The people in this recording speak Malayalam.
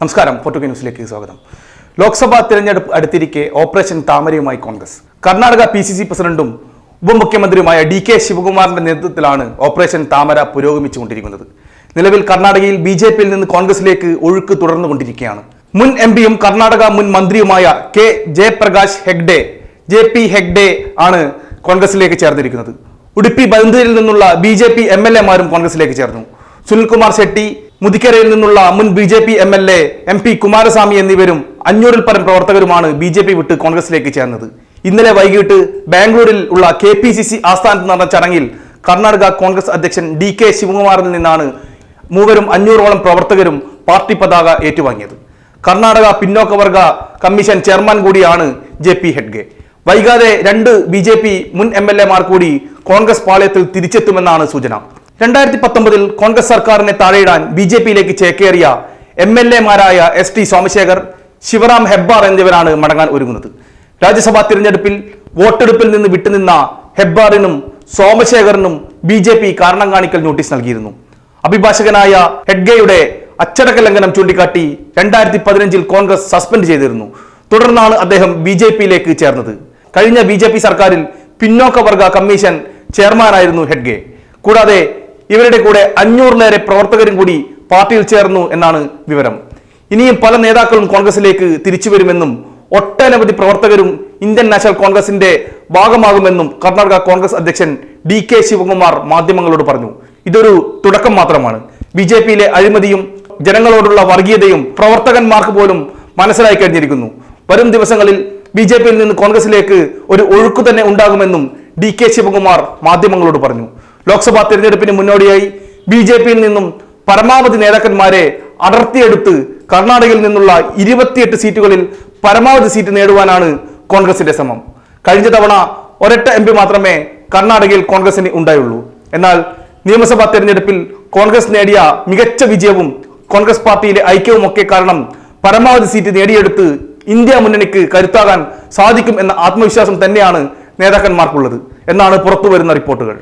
നമസ്കാരം പൊട്ടുക ന്യൂസിലേക്ക് സ്വാഗതം. ലോക്സഭാ തിരഞ്ഞെടുപ്പ് അടുത്തിരിക്കെ operation താമരയുമായി Congress. Karnataka P C C പ്രസിഡന്റും ഉപമുഖ്യമന്ത്രിയുമായ ഡി കെ ശിവകുമാറിന്റെ നേതൃത്വത്തിലാണ് ഓപ്പറേഷൻ താമര പുരോഗമിച്ചുകൊണ്ടിരിക്കുന്നത്. നിലവിൽ കർണാടകയിൽ ബി ജെ പിയിൽ നിന്ന് കോൺഗ്രസിലേക്ക് ഒഴുക്ക് തുടർന്നുകൊണ്ടിരിക്കുകയാണ്. മുൻ എം പിയും കർണാടക മുൻ മന്ത്രിയുമായ K Jayaprakash Hegde J P Hegde ആണ് കോൺഗ്രസിലേക്ക് ചേർന്നിരിക്കുന്നത്. ഉടുപ്പി ബന്ധുവിൽ നിന്നുള്ള B J P M L എമാരും കോൺഗ്രസിലേക്ക് ചേർന്നു. സുനിൽകുമാർ ഷെട്ടി മുതിക്കരയിൽ നിന്നുള്ള മുൻ B J P M L A M P Kumaraswamy എന്നിവരും അഞ്ഞൂറിൽ പരം പ്രവർത്തകരുമാണ് ബി ജെ പി വിട്ട് കോൺഗ്രസിലേക്ക് ചേർന്നത്. ഇന്നലെ വൈകിട്ട് ബാംഗ്ലൂരിൽ ഉള്ള കെ പി സി സി ആസ്ഥാനത്ത് നടന്ന ചടങ്ങിൽ കർണാടക കോൺഗ്രസ് അധ്യക്ഷൻ ഡി കെ ശിവകുമാറിൽ നിന്നാണ് മൂവരും അഞ്ഞൂറോളം പ്രവർത്തകരും പാർട്ടി പതാക ഏറ്റുവാങ്ങിയത്. കർണാടക പിന്നോക്കവർഗ കമ്മീഷൻ ചെയർമാൻ കൂടിയാണ് ജെ പി ഹെഡ്ഗെ. വൈകാതെ രണ്ട് ബി ജെ പി മുൻ എം എൽ എമാർ കൂടി കോൺഗ്രസ് പാളയത്തിൽ തിരിച്ചെത്തുമെന്നാണ് സൂചന. രണ്ടായിരത്തി പത്തൊമ്പതിൽ കോൺഗ്രസ് സർക്കാരിനെ താഴെയിടാൻ ബി ജെ പിയിലേക്ക് ചേക്കേറിയ എം എൽ എമാരായ എസ് ടി സോമശേഖർ ശിവറാം ഹെബ്ബാർ എന്നിവരാണ് മടങ്ങാൻ ഒരുങ്ങുന്നത്. രാജ്യസഭാ തിരഞ്ഞെടുപ്പിൽ വോട്ടെടുപ്പിൽ നിന്ന് വിട്ടുനിന്ന ഹെബ്ബാറിനും സോമശേഖറിനും ബി ജെ പി കാരണം കാണിക്കൽ നോട്ടീസ് നൽകിയിരുന്നു. അഭിഭാഷകനായ ഹെഡ്ഗയുടെ അച്ചടക്ക ലംഘനം ചൂണ്ടിക്കാട്ടി രണ്ടായിരത്തി പതിനഞ്ചിൽ കോൺഗ്രസ് സസ്പെൻഡ് ചെയ്തിരുന്നു. തുടർന്നാണ് അദ്ദേഹം ബി ജെ പിയിലേക്ക് ചേർന്നത്. കഴിഞ്ഞ ബി ജെ പി സർക്കാരിൽ പിന്നോക്ക വർഗ കമ്മീഷൻ ചെയർമാനായിരുന്നു ഹെഡ്ഗെ. കൂടാതെ ഇവരുടെ കൂടെ അഞ്ഞൂറിലേറെ പ്രവർത്തകരും കൂടി പാർട്ടിയിൽ ചേർന്നു എന്നാണ് വിവരം. ഇനിയും പല നേതാക്കളും കോൺഗ്രസിലേക്ക് തിരിച്ചു വരുമെന്നും ഒട്ടനവധി പ്രവർത്തകരും ഇന്ത്യൻ നാഷണൽ കോൺഗ്രസിന്റെ ഭാഗമാകുമെന്നും കർണാടക കോൺഗ്രസ് അധ്യക്ഷൻ ഡി കെ ശിവകുമാർ മാധ്യമങ്ങളോട് പറഞ്ഞു. ഇതൊരു തുടക്കം മാത്രമാണ്. ബി ജെ പിയിലെ അഴിമതിയും ജനങ്ങളോടുള്ള വർഗീയതയും പ്രവർത്തകന്മാർക്ക് പോലും മനസ്സിലായി കഴിഞ്ഞിരിക്കുന്നു. വരും ദിവസങ്ങളിൽ ബി ജെ പിയിൽ നിന്ന് കോൺഗ്രസിലേക്ക് ഒരു ഒഴുക്കു തന്നെ ഉണ്ടാകുമെന്നും ഡി കെ ശിവകുമാർ മാധ്യമങ്ങളോട് പറഞ്ഞു. ലോക്സഭാ തിരഞ്ഞെടുപ്പിന് മുന്നോടിയായി ബി ജെ പിയിൽ നിന്നും പരമാവധി നേതാക്കന്മാരെ അടർത്തിയെടുത്ത് കർണാടകയിൽ നിന്നുള്ള ഇരുപത്തിയെട്ട് സീറ്റുകളിൽ പരമാവധി സീറ്റ് നേടുവാനാണ് കോൺഗ്രസിന്റെ ശ്രമം. കഴിഞ്ഞ തവണ ഒരൊറ്റ എം പി മാത്രമേ കർണാടകയിൽ കോൺഗ്രസിന് ഉണ്ടായുള്ളൂ. എന്നാൽ നിയമസഭാ തെരഞ്ഞെടുപ്പിൽ കോൺഗ്രസ് നേടിയ മികച്ച വിജയവും കോൺഗ്രസ് പാർട്ടിയിലെ ഐക്യവും ഒക്കെ കാരണം പരമാവധി സീറ്റ് നേടിയെടുത്ത് ഇന്ത്യ മുന്നണിക്ക് കരുത്താകാൻ സാധിക്കും എന്ന ആത്മവിശ്വാസം തന്നെയാണ് നേതാക്കന്മാർക്കുള്ളത്. എന്നാണ് പുറത്തുവരുന്ന റിപ്പോർട്ടുകൾ.